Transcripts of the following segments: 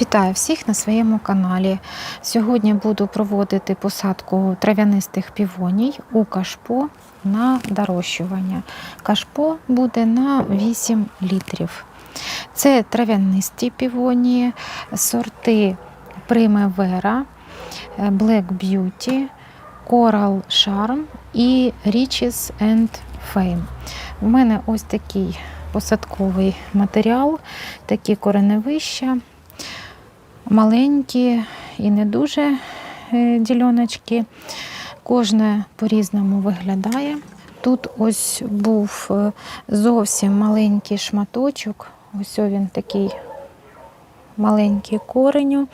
Вітаю всіх на своєму каналі. Сьогодні буду проводити посадку трав'янистих півоній у кашпо на дорощування. Кашпо буде на 8 літрів. Це трав'янисті півонії, сорти Primavera, Black Beauty, Coral Charm і Riches and Fame. У мене ось такий посадковий матеріал, такі кореневища маленькі і не дуже е, діляночки. Кожне по-різному виглядає. Тут ось був е, зовсім маленький шматочок. Ось він такий маленький кореню.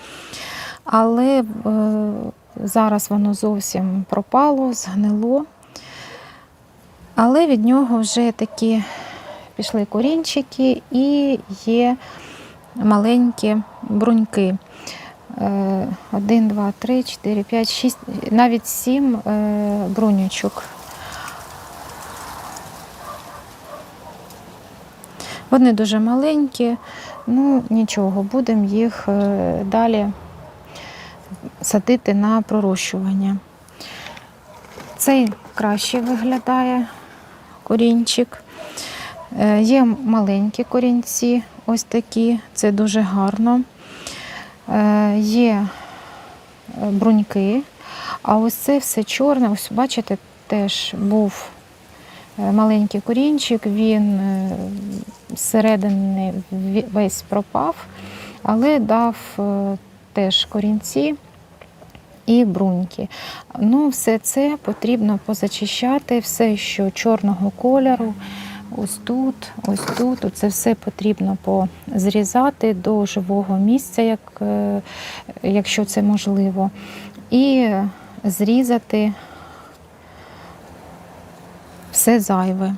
Але е, зараз воно зовсім пропало, згнило. Але від нього вже такі пішли корінчики і є маленькі бруньки. Е, Один, два, три, чотири, п'ять, шість, навіть сім е, брунючок. Вони дуже маленькі, ну нічого, будемо їх е, далі садити на пророщування. Цей краще виглядає корінчик. Е, Є маленькі корінці, ось такі, це дуже гарно. Е, Є е, бруньки, а ось це все чорне. Ось бачите, теж був е, маленький корінчик, він зсередини весь пропав, але дав теж корінці і бруньки. Ну, все це потрібно позачищати, все, що чорного кольору. Ось тут, ось тут, це все потрібно позрізати до живого місця, як, е, якщо це можливо, і зрізати все зайве.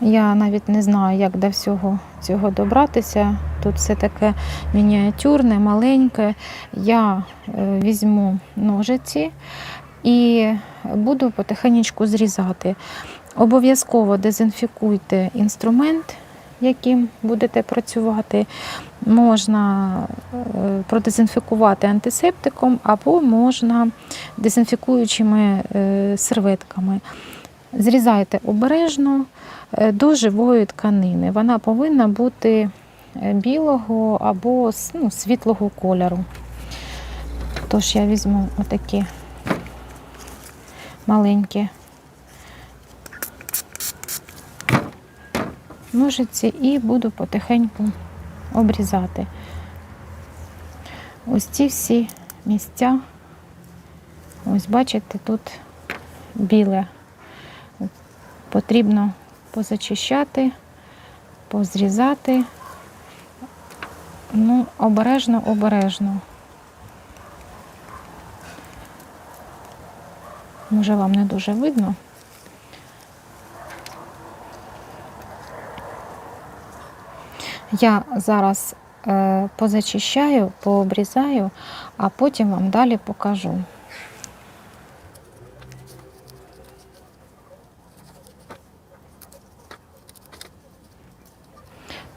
Я навіть не знаю, як до всього цього добратися. Тут все таке мініатюрне, маленьке. Я е, візьму ножиці і буду потихеньку зрізати. Обов'язково дезінфікуйте інструмент, яким будете працювати. Можна е, продезінфікувати антисептиком або можна дезінфікуючими е, серветками. Зрізайте обережно е, до живої тканини. Вона повинна бути білого або ну, світлого кольору. Тож я візьму отакі маленькі ножиці і буду потихеньку обрізати. Ось ці всі місця. Ось бачите, тут біле. Потрібно позачищати, позрізати. Ну, обережно, обережно. Може, вам не дуже видно. Я зараз е, позачищаю, пообрізаю, а потім вам далі покажу.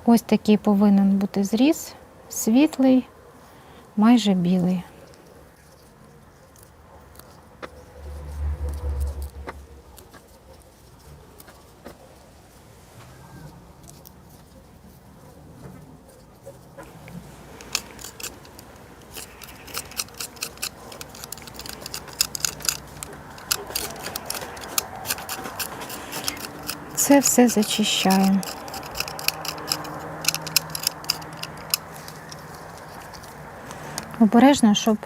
Ось такий повинен бути зріз, світлий, майже білий. Це все зачищаємо. Обережно, щоб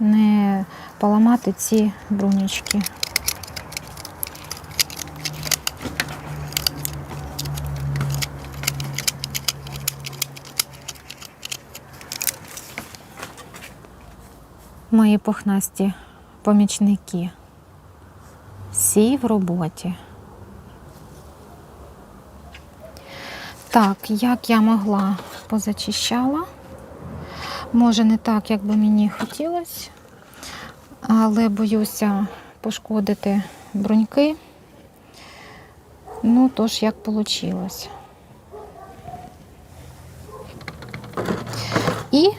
не поламати ці брунічки. Мої пухнасті помічники. Всі в роботі. Так, як я могла позачищала. Може, не так, як би мені хотілося, але боюся пошкодити бруньки. Ну, тож, як вийшло. І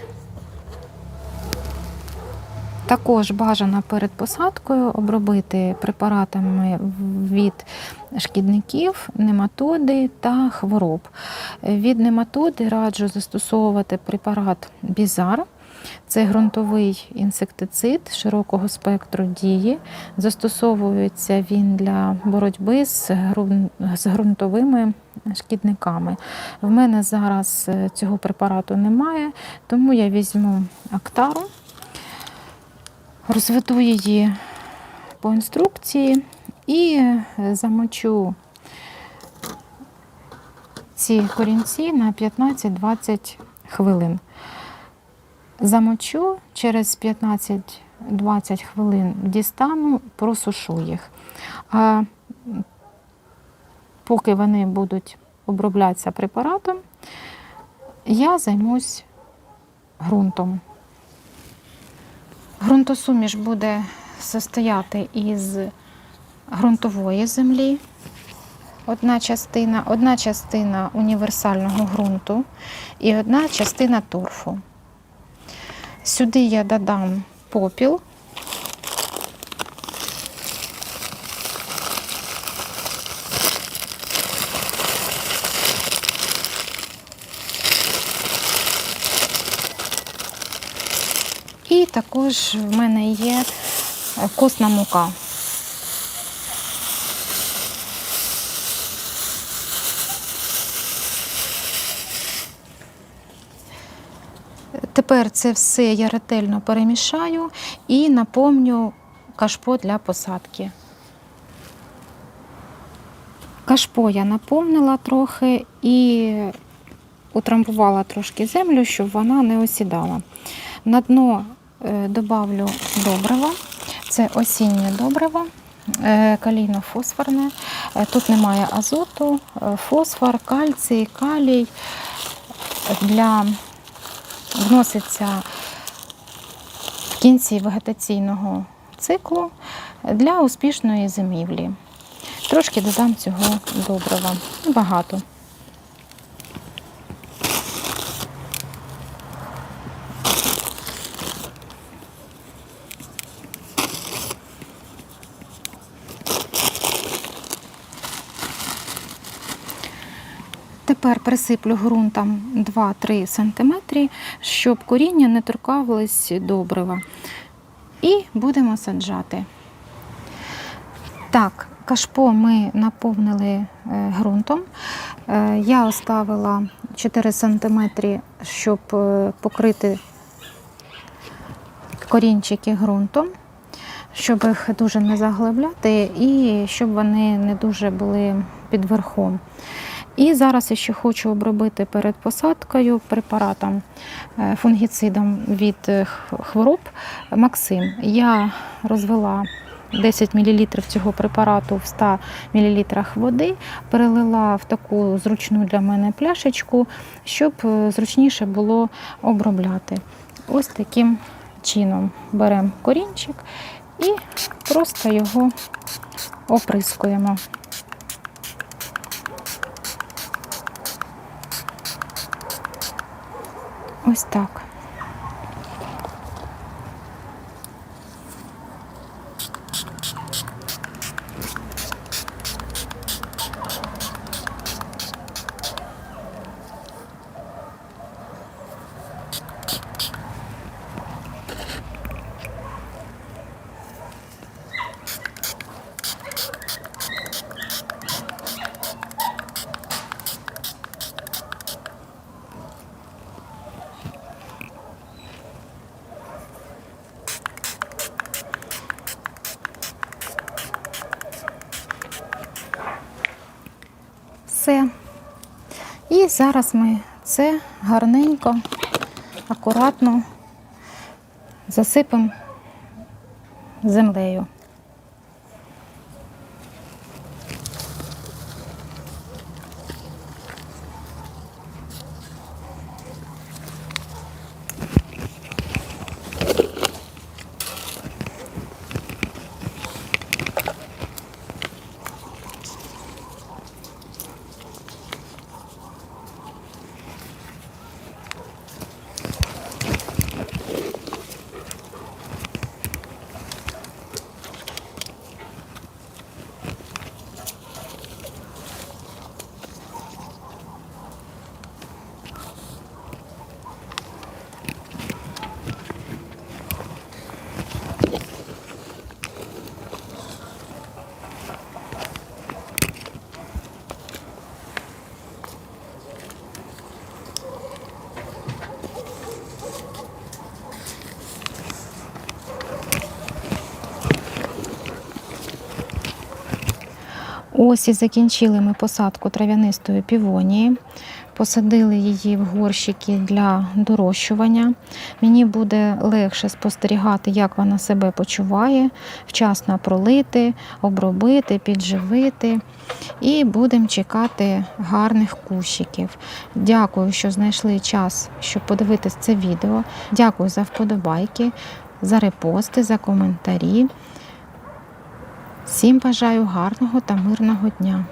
також бажано перед посадкою обробити препаратами від шкідників, нематоди та хвороб. Від нематоди раджу застосовувати препарат Бізар. Це ґрунтовий інсектицид широкого спектру дії. Застосовується він для боротьби з ґрунтовими шкідниками. В мене зараз е, цього препарату немає, тому я візьму актару, розведу її по інструкції і е, замочу ці корінці на 15-20 хвилин. Замочу через 15-20 хвилин дістану, просушу їх. А поки вони будуть оброблятися препаратом, я займусь ґрунтом. Ґрунтосуміш буде состояти із ґрунтової землі. Одна частина, одна частина універсального ґрунту і одна частина торфу. Сюди я додам попіл. І також в мене є е, косна мука. Тепер це все я ретельно перемішаю і наповню кашпо для посадки. Кашпо я наповнила трохи і утрамбувала трошки землю, щоб вона не осідала. На дно добавлю добрива. Це осіннє добриво, е, калійно-фосфорне. Е, Тут немає азоту, е, фосфор, кальцій, калій. Для вноситься в кінці вегетаційного циклу для успішної зимівлі. Трошки додам цього добрива. Багато. Тепер присиплю ґрунтом 2-3 см, щоб коріння не торкалось добрива. І будемо саджати. Так, кашпо ми наповнили е, ґрунтом. Е, Я оставила 4 см, щоб е, покрити корінчики ґрунтом, щоб їх дуже не заглибляти і щоб вони не дуже були під верхом. І зараз я ще хочу обробити перед посадкою препаратом е, фунгіцидом від е, хвороб Максим. Я розвела 10 мл цього препарату в 100 мл води, перелила в таку зручну для мене пляшечку, щоб е, зручніше було обробляти. Ось таким чином беремо корінчик і просто його оприскуємо. Ось так. І зараз ми це гарненько, акуратно засипемо землею. Ось і закінчили ми посадку трав'янистої півонії. Посадили її в горщики для дорощування. Мені буде легше спостерігати, як вона себе почуває, вчасно пролити, обробити, підживити. І будемо чекати гарних кущиків. Дякую, що знайшли час, щоб подивитись це відео. Дякую за вподобайки, за репости, за коментарі. Всім бажаю гарного та мирного дня.